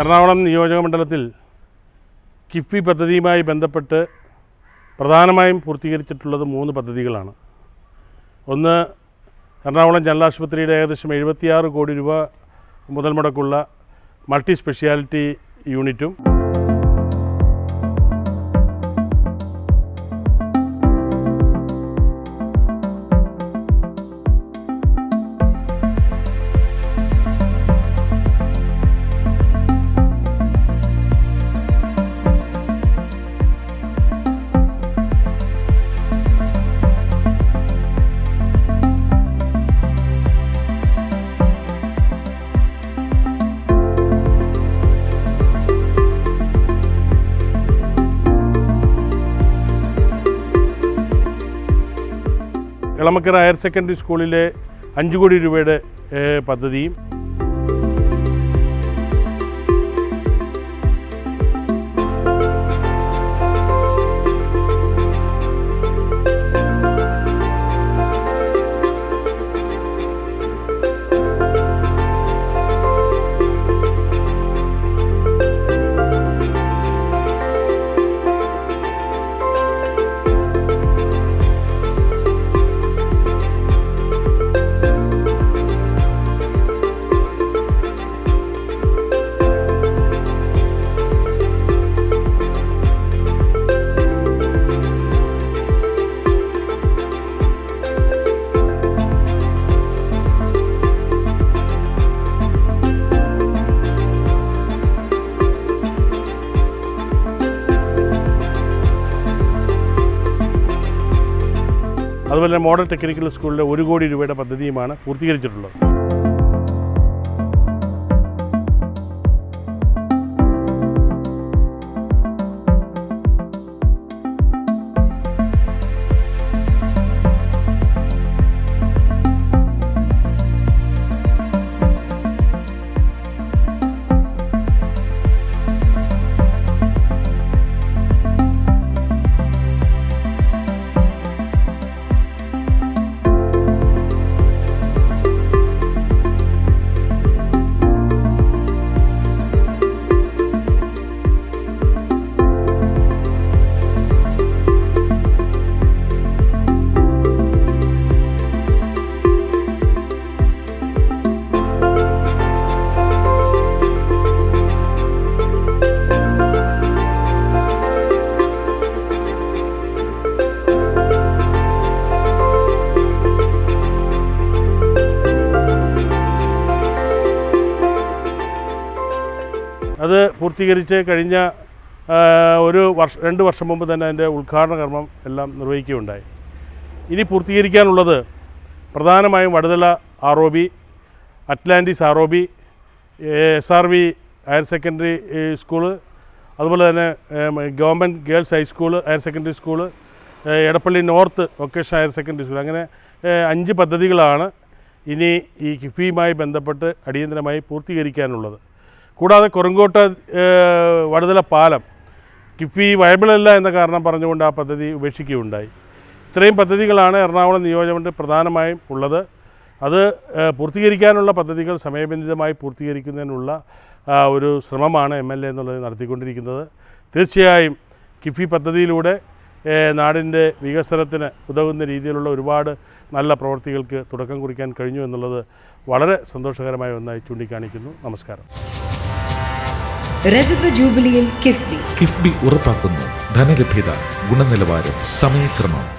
എറണാകുളം നിയോജക മണ്ഡലത്തിൽ കിഫ്ബി പദ്ധതിയുമായി ബന്ധപ്പെട്ട് പ്രധാനമായും പൂർത്തീകരിച്ചിട്ടുള്ളത് മൂന്ന് പദ്ധതികളാണ്. ഒന്ന് എറണാകുളം ജനറൽ ആശുപത്രിയുടെ ഏകദേശം എഴുപത്തിയാറ് കോടി രൂപ മുതൽ മുടക്കുള്ള മൾട്ടി സ്പെഷ്യാലിറ്റി യൂണിറ്റും. ഇളമക്കര ഹയർ സെക്കൻഡറി സ്കൂളിലെ അഞ്ച് കോടി രൂപയുടെ പദ്ധതിയും അതുപോലെ മോഡൽ ടെക്നിക്കൽ സ്കൂളിലെ ഒരു കോടി രൂപയുടെ പദ്ധതിയുമാണ് പൂർത്തീകരിച്ചിട്ടുള്ളത്. അത് പൂർത്തീകരിച്ച് കഴിഞ്ഞ ഒരു വർഷ രണ്ട് വർഷം മുമ്പ് തന്നെ അതിന്റെ ഉദ്ഘാടന കർമ്മം എല്ലാം നിർവഹിക്കുകയുണ്ടായി. ഇനി പൂർത്തീകരിക്കാനുള്ളത് പ്രധാനമായും Vaduthala R O B Atlantis R O B S R V higher secondary school അതുപോലെ തന്നെ government girls high school higher secondary school Edappally north vocation higher secondary school അങ്ങനെ അഞ്ച് പദ്ധതികളാണ് ഇനി ഈ കിഫിയുമായി ബന്ധപ്പെട്ട് അടിയന്തരമായി പൂർത്തീകരിക്കാനുള്ളത്. കൂടാതെ കൊറങ്കോട്ട് വടതല പാലം കിഫി വയബിൾ അല്ല എന്ന കാരണം പറഞ്ഞുകൊണ്ട് ആ പദ്ധതി ഉപേക്ഷിക്കുകയുണ്ടായി. ഇത്രയും പദ്ധതികളാണ് എറണാകുളം നിയോജകമണ്ഡലം പ്രധാനമായും ഉള്ളത്. അത് പൂർത്തീകരിക്കാനുള്ള പദ്ധതികൾ സമയബന്ധിതമായി പൂർത്തീകരിക്കുന്നതിനുള്ള ഒരു ശ്രമമാണ് എം എൽ എ എന്നുള്ളത് നടത്തിക്കൊണ്ടിരിക്കുന്നത്. തീർച്ചയായും കിഫി പദ്ധതിയിലൂടെ നാടിന്റെ വികസനത്തിന് ഉതകുന്ന രീതിയിലുള്ള ഒരുപാട് നല്ല പ്രവൃത്തികൾക്ക് തുടക്കം കുറിക്കാൻ കഴിഞ്ഞു എന്നുള്ളത് വളരെ സന്തോഷകരമായ ഒന്നായി ചൂണ്ടിക്കാണിക്കുന്നു. നമസ്കാരം. രജത ജൂബിലിയിൽ കിഫ്ബി. കിഫ്ബി ഉറപ്പാക്കുന്നു. ധനലഭ്യത ഗുണനിലവാരം സമയക്രമം.